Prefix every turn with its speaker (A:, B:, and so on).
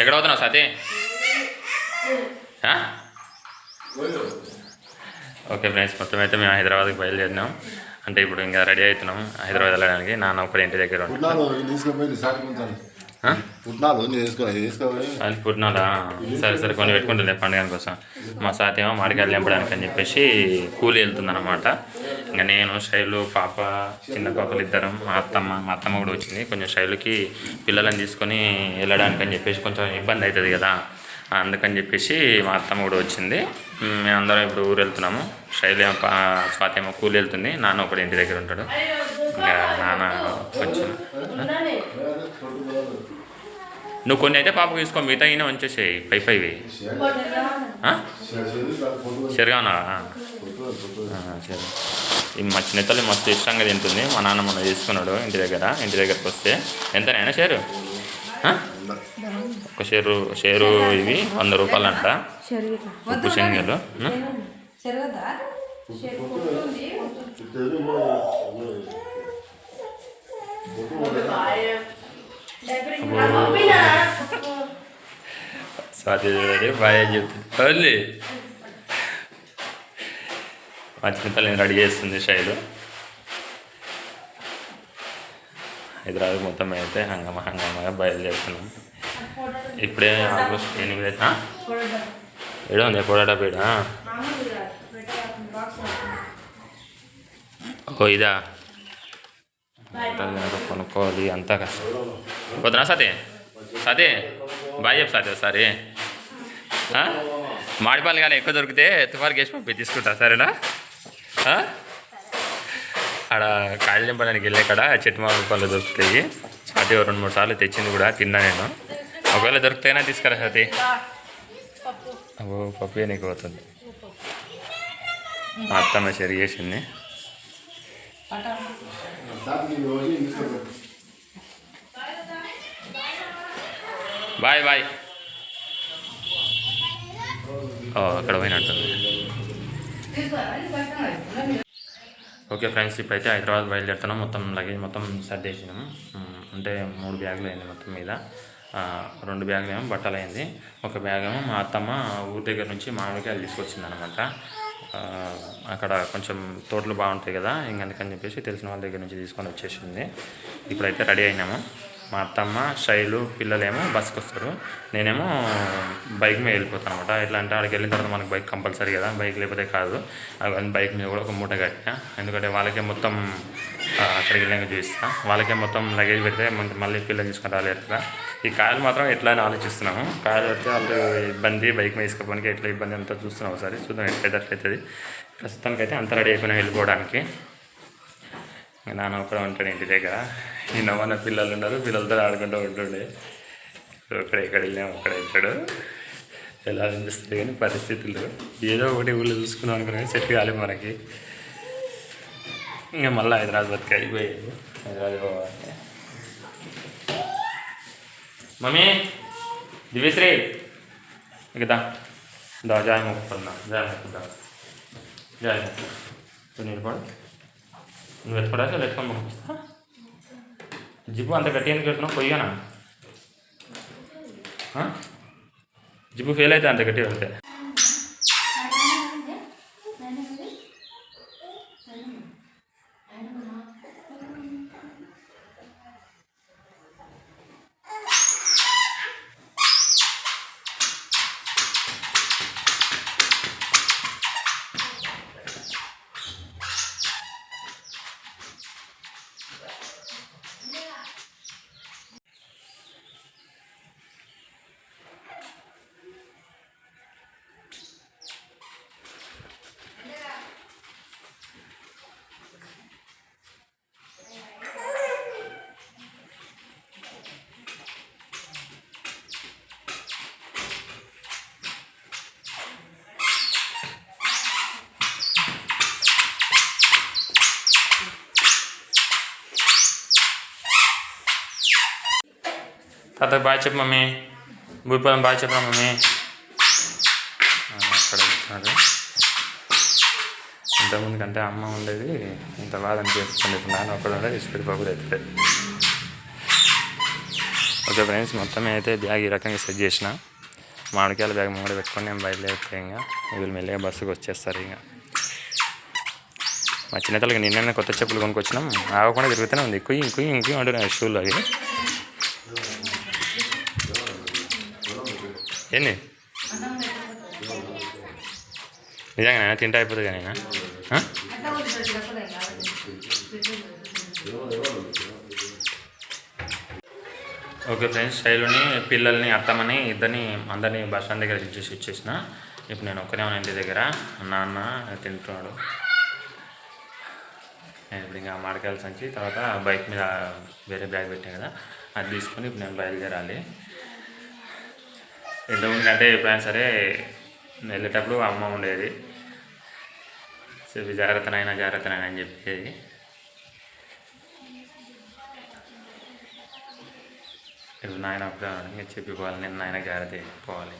A: ఎక్కడ పోతున్నావు సతీ? Okay friends మొత్తం అయితే మేము హైదరాబాద్కి బయలుదేరినాం. అంటే ఇప్పుడు ఇంకా రెడీ అవుతున్నాం హైదరాబాద్ వెళ్ళడానికి. నాన్న ఒకటి ఇంటి దగ్గర ఉంటాడు
B: పుట్నాలు
A: సరే సరే కొన్ని పెట్టుకుంటుంది పండుగ కోసం. మా సాత్ ఏమో మాడికాయలు నింపడానికి అని చెప్పేసి కూలి వెళ్తుందన్నమాట. ఇంకా నేను శైలు పాప చిన్న పాపలు ఇద్దరం మా అత్తమ్మ మా అత్తమ్మ కూడా వచ్చింది. కొంచెం శైలుకి పిల్లలని తీసుకొని వెళ్ళడానికి అని చెప్పేసి కొంచెం ఇబ్బంది అవుతుంది కదా. అందుకని చెప్పేసి మా అత్తమ్మ కూడా వచ్చింది. మేమందరం ఇప్పుడు ఊరు వెళ్తున్నాము. శైలు స్వాతి ఏమో కూలి వెళ్తుంది. నాన్న ఒకటి ఇంటి దగ్గర ఉంటాడు. ఇంకా నాన్న కొంచెం నువ్వు కొన్ని అయితే పాపకు తీసుకో మిగతా అయినా ఉంచేసేయి పై పైవి. ఆ? సరిగానా సరే. ఈ మా చిన్నతల్లి మస్తు ఇష్టంగా తింటుంది. మా నాన్న మొన్న తీసుకున్నాడు ఇంటి దగ్గర. ఇంటి దగ్గరకు వస్తే. ఎంతనైనా షేరు? ఆ? ఒక షేరు షేరు ఇవి వంద రూపాయలు అంట ఉప్పు శనగలు. ఆ? స్వాతి బాయ్ చెప్తుంది. మా చిన్నతల్లిని రెడీ చేస్తుంది శైలు హైదరాబాద్ మొత్తం అయితే హంగమ హంగమగా బయలుదేరుతున్నాం. ఇప్పుడే ఆల్మోస్ట్ ఎనిమిది ఏడో ఉంది పొడాటా పీడ? ఓ ఇదా? కొనుక్కోవాలి అంతా కష్టం. పోతున్నా సతే? సతే? బాయ్ చెప్పు సతే ఒకసారి. మాడిపాలు కానీ ఎక్కువ దొరికితే తుఫానికి వేసి పంపి తీసుకుంటా సరేనా? ఆడ కాయలు నింపడానికి వెళ్ళే కాడ చెట్టు మామిడి పళ్ళు దొరుకుతాయి. అది ఓ రెండు మూడు సార్లు తెచ్చింది కూడా తిన్నా నేను. ఒకవేళ దొరుకుతాయినా తీసుకురా సతి అబ్బో పప్పు నీకు పోతుంది. మా అత్తమ్మ షేర్ చేసింది. Bye bye. ఓ అక్కడ పోయినట్టుంది. ఓకే ఫ్రెండ్స్ ఇప్పుడైతే హైదరాబాద్ బయలుదేరుతున్నాం. మొత్తం లగేజ్ మొత్తం సర్దేసినాము అంటే మూడు బ్యాగులు అయింది మొత్తం మీద. రెండు బ్యాగులు ఏమో బట్టలు అయింది. ఒక బ్యాగ్ ఏమో మా అత్తమ్మ ఊరి దగ్గర నుంచి మామిడికాయలు తీసుకొచ్చింది అనమాట అక్కడ కొంచెం తోటలు బాగుంటాయి కదా ఇంక అందుకని చెప్పేసి తెలిసిన వాళ్ళ దగ్గర నుంచి తీసుకొని వచ్చేసింది. ఇప్పుడైతే రెడీ అయినాము. మా అత్తమ్మ శైలు పిల్లలేమో బస్కి వస్తారు. నేనేమో బైక్ మీద వెళ్ళిపోతాను అనమాట ఎట్లా అంటే అక్కడికి వెళ్ళిన తర్వాత మనకు బైక్ కంపల్సరీ కదా. బైక్ లేకపోతే కాదు. అవన్నీ బైక్ మీద కూడా ఒక మూట కట్టా ఎందుకంటే వాళ్ళకే మొత్తం అక్కడికి వెళ్ళాక చూపిస్తా. వాళ్ళకే మొత్తం లగేజ్ పెడితే మళ్ళీ పిల్లలు తీసుకుని రాలేరు కదా ఈ కాయలు మాత్రం ఎట్లా అని ఆలోచిస్తున్నాము. కాయలు పెడితే వాళ్ళు ఇబ్బంది బైక్ మీద తీసుకోవడానికి ఎట్లా ఇబ్బంది అంతా చూస్తున్నాం ఒకసారి. చూద్దాం ఎట్లయితే అట్లయితుంది. ప్రస్తుతానికైతే అంత రెడీ అయిపోయినా వెళ్ళిపోవడానికి. నాన్న ఒకడే ఉంటాడు ఇంటి దగ్గర. ఈ నవ్వన్న పిల్లలు ఉన్నారు పిల్లలతో ఆడుకుంటూ ఉంటుండే. ఒకడే ఇక్కడ వెళ్ళాము అక్కడ వెళ్తాడు. ఎలా అనిపిస్తుంది కానీ పరిస్థితులు. ఏదో ఒకటి ఊళ్ళో చూసుకున్నాం అనుకున్నా కానీ సెట్ కాలేదు మనకి. ఇంకా మళ్ళీ హైదరాబాద్కి అయిపోయాడు హైదరాబాద్ పోవాలి. మమ్మీ దివ్యశ్రీ ఇక దా. దా జాయ్ జాయి జాయ్ జాయి జాయ్ మొక్కు. పడు నువ్వు ఎత్తుకోడా లేదా ఎత్తుకొని పంపిస్తా జిబ్బు అంత గట్టి ఎందుకు పెడుతున్నావు పొయ్యానా? జిబ్బు ఫెయిల్ అయితే అంత గట్టి పెడితే. తాత బాయ్ చెప్పు మమ్మీ. భూపాలం బాయ్ చెప్పరా మమ్మీ? అక్కడ ఇస్తున్నారు ఇంతకుముందు కంటే అమ్మ ఉండేది ఇంత బాధ అనిపిస్తుంది. ఇప్పుడు నాన్న ఒక్కడ ఉండేది ఇష్టపడి బాబు అవుతుంది ఓకే ఫ్రెండ్స్ మొత్తం అయితే బ్యాగ్ ఈ రకంగా సెట్ చేసిన. మామిడికాయల బ్యాగ్ ముంగడ పెట్టుకొని నేను బయలుదేరితే ఇంకా వీళ్ళు మెల్లిగా బస్సుకు వచ్చేస్తారు ఇంకా. మా చిన్నతలకి నిన్న కొత్త చెప్పులు కొనుక్కొచ్చినాం. ఆగకుండా తిరుగుతూనే ఉంది. కుయ్యి కుయ్యి ఇంకుయ్యి అంటున్నాయి షూలు అవి. ఏంది? నిజంగా తింటా అయిపోతుంది కానీ ఓకే ఫ్రెండ్స్ శైలుని పిల్లల్ని అత్తమ్మని ఇద్దరిని అందరినీ బస్ స్టాండ్ దగ్గర చూసి ఇచ్చేసిన ఇప్పుడు నేను ఒక్కనే ఉన్నాను ఇంటి దగ్గర. నాన్న తింటున్నాడు. నేను ఇప్పుడు ఇంకా మాడకాయలు సంచి తర్వాత బైక్ మీద వేరే బ్యాగ్ పెట్టాను కదా అది తీసుకొని ఇప్పుడు నేను బయలుదేరాలి. ఇంతకుముందు అంటే ఎప్పుడైనా సరే వెళ్ళేటప్పుడు అమ్మ ఉండేది. చెప్పి జాగ్రత్తనైనా జాగ్రత్తనైనా అని చెప్పేది. ఇప్పుడు నాయన అప్పుడే చెప్పిపోవాలి నేను నాయన జాగ్రత్త పోవాలి